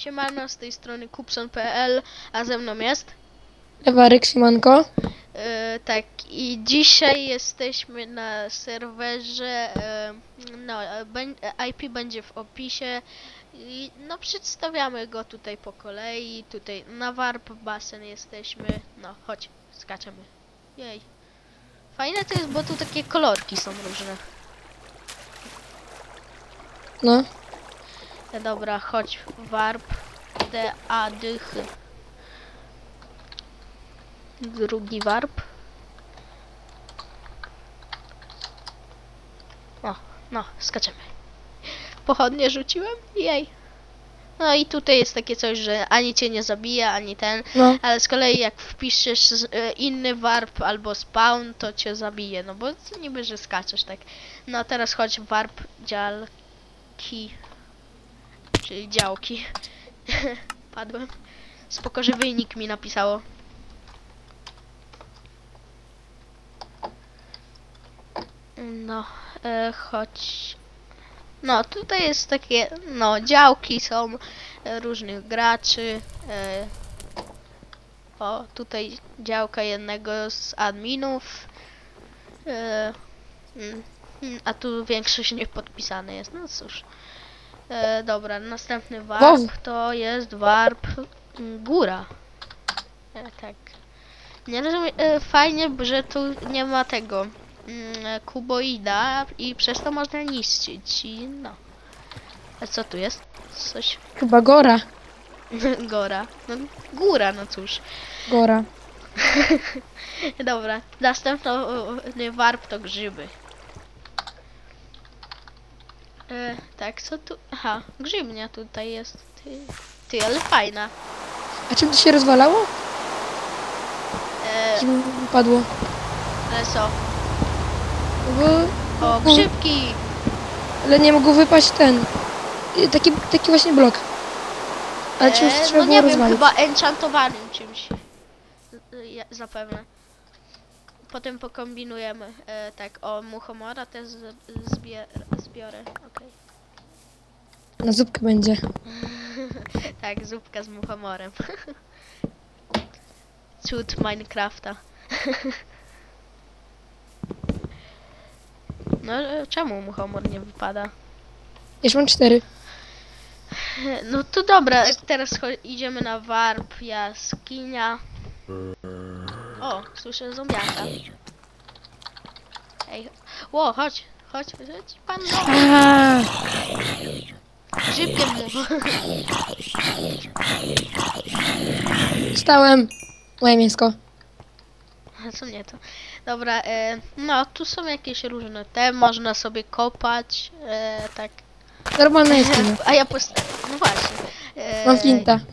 Siemano, z tej strony kupson.pl, a ze mną jest. Ewarek, siemanko. E, tak, i dzisiaj jesteśmy na serwerze. E, no, IP będzie w opisie. I no, przedstawiamy go tutaj po kolei. Tutaj na Warp Basen jesteśmy. No, chodź, skaczemy. Jej. Fajne to jest, bo tu takie kolorki są różne. No, Dobra, chodź, warp, D, A. Drugi warp. O, no, skaczemy. Pochodnie rzuciłem? Jej. No i tutaj jest takie coś, że ani cię nie zabija, ani ten, no. ale z kolei jak wpiszesz e, inny warp albo spawn, to cię zabije, no bo niby, że skaczesz, tak. No teraz chodź warp działki, czyli działki. Padłem. Spoko, że wynik mi napisało. No, e, chodź. No, tutaj jest takie, no, działki są różnych graczy. E, o, tutaj działka jednego z adminów. E, mm, a tu większość nie podpisane jest, no cóż. E, dobra, następny warp Wow. to jest warp mm, góra. E, tak. Nie rozumiem, e, fajnie, że tu nie ma tego mm, e, kuboida i przez to można niszczyć i no. A co tu jest? Coś Chyba Gora. Gora. No, góra, no cóż. Gora. Dobra, następny warp to grzyby. E, tak, co tu? Aha, grzybnia tutaj jest. Ty, ty ale fajna. A czym to się rozwalało? E, Czym padło? ale co? Bo... O, grzybki! Ale nie mogło wypaść ten... y, Taki, taki właśnie blok. Ale czymś E, trzeba no było nie wiem, rozwalić. chyba enchantowanym czymś. E, Ja, zapewne. Potem pokombinujemy. E, tak, o, muchomora też z, zbiorę. Okej. Na zupkę będzie. Tak, zupka z muchomorem. Cud Minecrafta. No, e, czemu muchomor nie wypada? Już mam cztery. No to dobra, teraz idziemy na warp jaskinia. O, słyszę zombiaka. Ej, ło, chodź, chodź, chodź, pan! Grzybkiem mu. Stałem. Moje mięsko. A co nie to? Dobra, e, no tu są jakieś różne te, można sobie kopać, e, tak. Normalna jaskinia. A ja postawiłem, no właśnie. E, Mam flinta.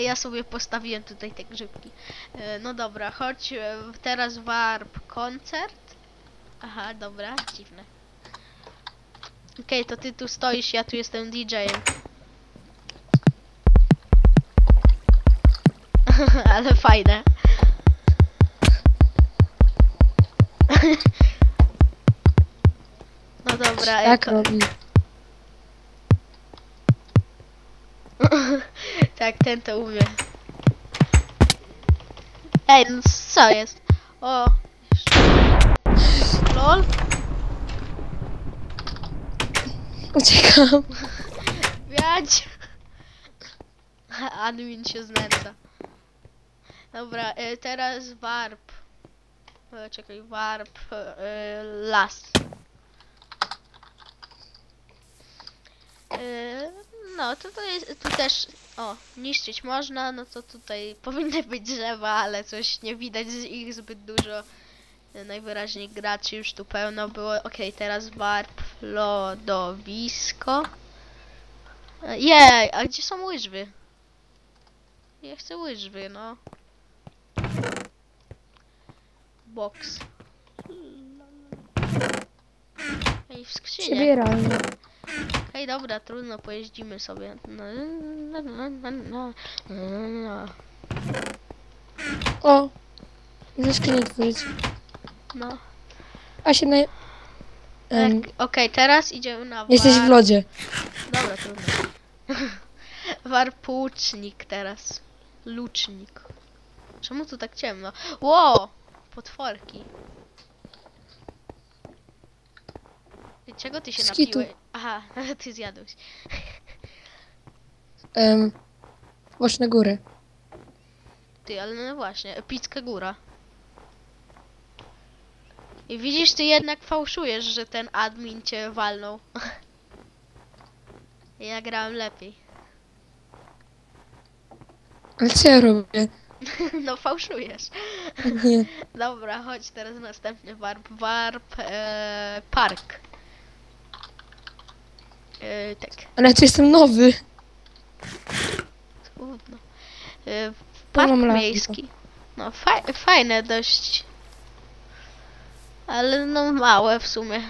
Ja sobie postawiłem tutaj te grzybki. E, No dobra, chodź e, teraz warp koncert. Aha, dobra, dziwne. Okej, to ty tu stoisz, ja tu jestem DJ-em. Ale fajne. No dobra, Tak jako- robi. tak, ten to umie. Ej, no co jest? O. LOL? Uciekam. Wiać! Admin się znęca. Dobra, e, teraz warp. E, czekaj, warp e, las. E, no, to, to jest, tu też, o, niszczyć można, no to tutaj powinny być drzewa, ale coś nie widać z ich zbyt dużo. E, Najwyraźniej graczy już tu pełno było. Okej, teraz warp lodowisko. Jej, a gdzie są łyżwy? Ja chcę łyżwy, no. Box. Ej, w skrzynie. Przebieralnie. Ej, dobra, trudno, pojeździmy sobie. No, no, no. O! Ze skrzyni no. A się na... Tak, Okej, teraz idziemy na jesteś w war- lodzie. Dobra, trudno. Warpucznik teraz. Lucznik. Czemu tu tak ciemno? Ło! Potworki. Czego ty się Skitu. napiłeś? Aha, ty zjadłeś. Um, Chodź na górę. Ty, ale no właśnie, epicka góra. I widzisz, ty jednak fałszujesz, że ten admin cię walnął. ja grałem lepiej. Ale co ja robię? no fałszujesz. Nie. Dobra, chodź teraz następny warp. Warp e, park. E, tak, Ale ja jestem nowy. trudno. E, park miejski. No faj, fajne dość. Ale no małe w sumie.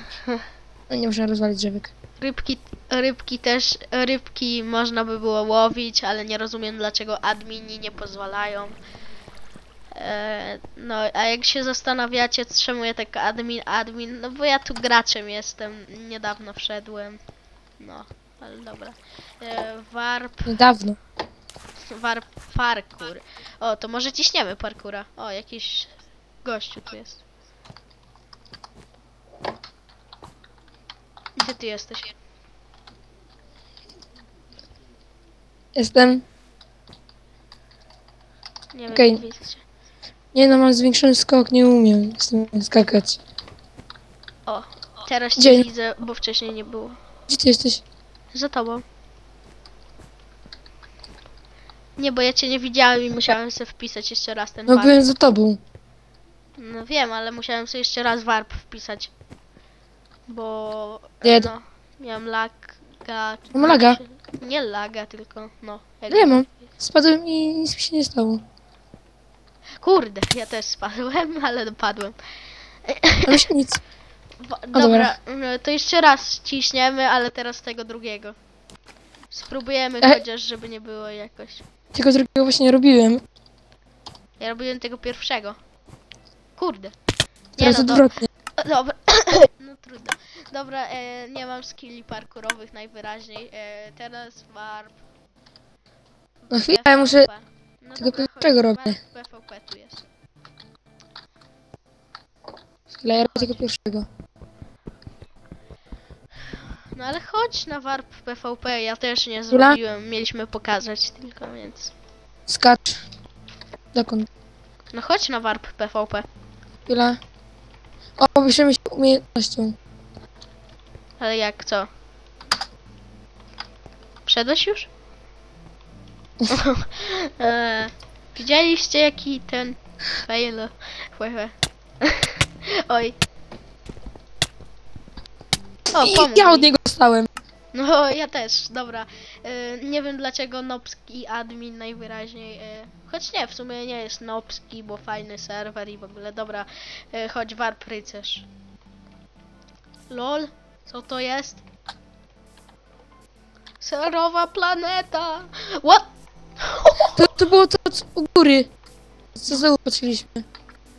No nie można rozwalić drzewek. Rybki, rybki też, rybki można by było łowić, ale nie rozumiem dlaczego admini nie pozwalają. E, no, a jak się zastanawiacie, czemu ja tak admin, admin, no bo ja tu graczem jestem, niedawno wszedłem. No, ale dobra. E, warp, Niedawno. warp parkour. O, to może ciśniemy parkura. O, jakiś gościu tu jest. Gdzie ty jesteś? Jestem. Nie wiem, Okej. nie no, mam zwiększony skok, nie umiem. Jestem skakać. O, teraz cię Gdzie? widzę, bo wcześniej nie było. Gdzie ty jesteś? Za tobą. Nie, bo ja cię nie widziałem i musiałem sobie wpisać jeszcze raz ten No warp. byłem za tobą. No wiem, ale musiałem sobie jeszcze raz warp wpisać. Bo Nie, no, miałem laga. Mam laga. Nie laga, tylko no. jak- ja mam. Spadłem i nic mi się nie stało. Kurde, ja też spadłem, ale dopadłem. Ale się nic. Wa- dobra. dobra, no, to jeszcze raz ciśniemy, ale teraz tego drugiego. Spróbujemy E. chociaż, żeby nie było jakoś. Tego drugiego właśnie robiłem. Ja robiłem tego pierwszego. Kurde. Nie Teraz no, do, odwrotnie. dobra. No trudno. Dobra, e, nie mam skilli parkurowych najwyraźniej. E, teraz warp. No chwilę, ja muszę No tego dobra, pierwszego robię. Warp PvP tu jest. Chwilę, ja robię tego pierwszego. No ale chodź na warp PvP, ja też nie zrobiłem. Mieliśmy pokazać tylko, więc. Skacz. Dokąd? No chodź na warp PvP. Chwila. O, popiszemy się umiejętnością. Ale jak co? Wszedłeś już? e, widzieliście jaki ten fail? Oj. O, ja od mi. niego dostałem. No, ja też, dobra. E, nie wiem dlaczego nopski admin najwyraźniej. E, choć nie, w sumie nie jest nopski, bo fajny serwer i w ogóle. Dobra, e, chodź warp rycerz. LOL, co to jest? Serowa planeta! What? To, to było to co u góry. Co za patrzyliśmy.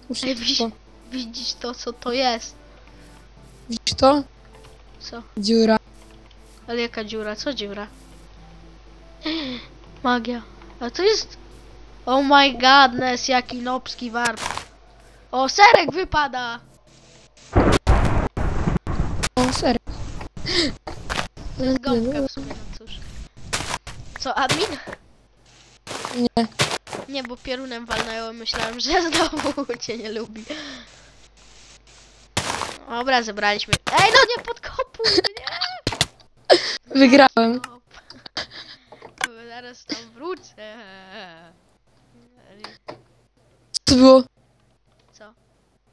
Muszę Ej, widz- to. Widzisz to, co to jest? Widzisz to? Co? Dziura. Ale jaka dziura? Co dziura? Magia. A to jest... Oh my godness, jaki nopski warp. O, serek wypada! O, serio. To jest gąbka w sumie, no cóż. Co, admin? Nie. Nie, bo piorunem walnęło, myślałem, że znowu cię nie lubi. Dobra, zebraliśmy. Ej, no nie podkopuj mnie! Wygrałem. Zaraz tam wrócę. Co to było? Co?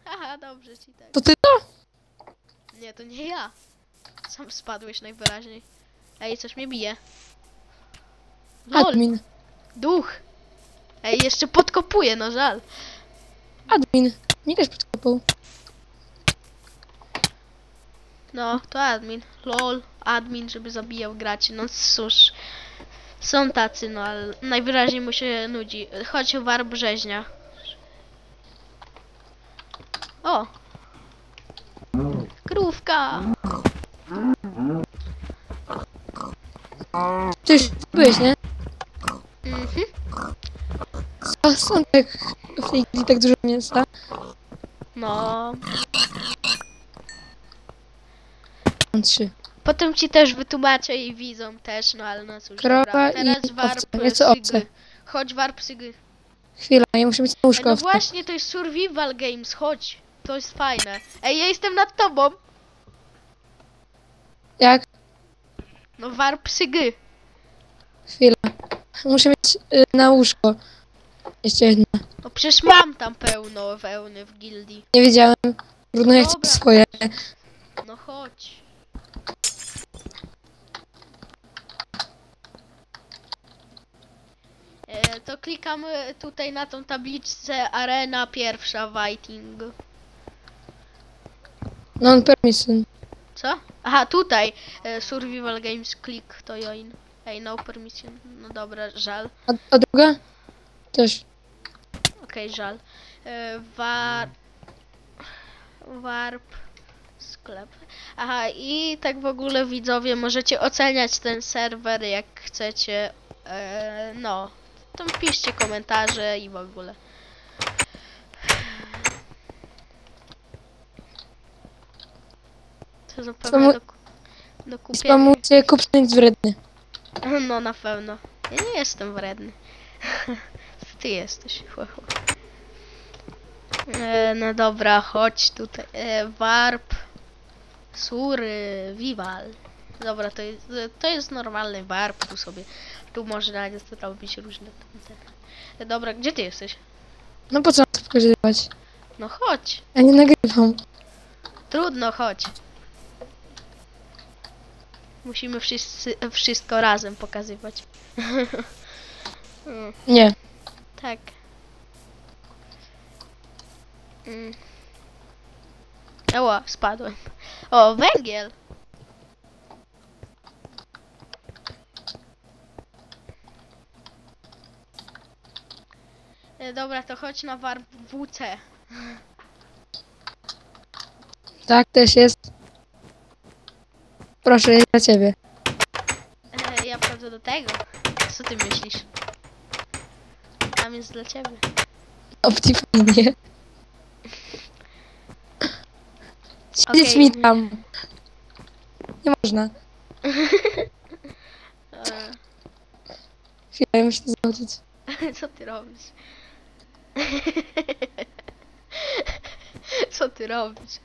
Haha, dobrze ci tak. To ty to? Nie, to nie ja. Sam spadłeś najwyraźniej. Ej, coś mnie bije. Lol, Admin. duch. Ej, jeszcze podkopuje, no żal. Admin. Mnie też podkopał. No, to admin. Lol, admin, żeby zabijał graczy. No cóż. Są tacy, no ale najwyraźniej mu się nudzi. Chodź warp brzeźnia. O! Krówka! Ty już byłeś, nie? Mhm. A są tak w tej chwili tak dużo mięsa. No. Trzy. Potem ci też wytłumaczę i widzą też, no ale no cóż. Krowa dobra. i Teraz warp owce. Owce. Chodź warp sygy. Chwila, ja muszę mieć na Ej, łóżko. no owce. właśnie, to jest survival games, chodź. To jest fajne. Ej, ja jestem nad tobą. Jak? No warp sygy. Chwila. Muszę mieć y, na łóżko. Jeszcze jedna. No przecież mam tam pełno wełny w gildii. Nie wiedziałem. Trudno jak Dobra. chcę swoje. No chodź. E, to klikamy tutaj na tą tabliczkę arena pierwsza fighting. Non permission. Co? Aha, tutaj. E, survival games click to join. Ej, no permission. No dobra, żal. A, a druga? Też. Okej, żal. E, war... Warp... Sklep. Aha, i tak w ogóle widzowie możecie oceniać ten serwer jak chcecie. E, no, to piszcie komentarze i w ogóle. To zupełnie Spamu- do, do kupienia. Spamujcie kupczynik wredny. No na pewno. Ja nie jestem wredny. Ty jesteś. E, no dobra, chodź tutaj. E, warp. Sury. Vival. Dobra, to jest, to jest normalny warp. Tu sobie. Tu można robić różne. dobra, gdzie ty jesteś? No po co pokazywać? No chodź. Ja nie nagrywam. Trudno, chodź. Musimy wszyscy, wszystko razem pokazywać. Mm. Nie. Tak. Mm. Oła, spadłem. O, węgiel! Dobra, to chodź na warp WC. Tak też jest. Proszę, jest dla ciebie. E, Ja wchodzę do tego. Co ty myślisz? Tam jest dla ciebie. Optifajnie. Siedzieć Okej. mi tam. Nie można. E, Chwilę, muszę to zobaczyć. Co ty robisz? Co ty robisz?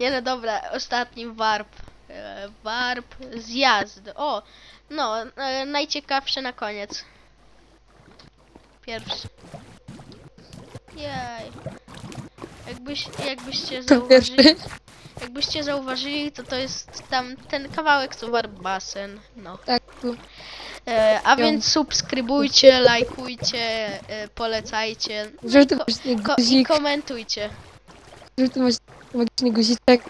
Nie no dobra, ostatni warp. E, Warp zjazd. O, no, e, najciekawsze na koniec. Pierwszy. Jej. Jakbyś, jakbyście zauważyli, jakbyście zauważyli, to to jest tam ten kawałek, co warp basen. No. Tak, tu. E, a więc subskrybujcie, lajkujcie, e, polecajcie i, Żółty ko- właśnie ko- i guzik. komentujcie. Żółty właśnie magiczny guziczek.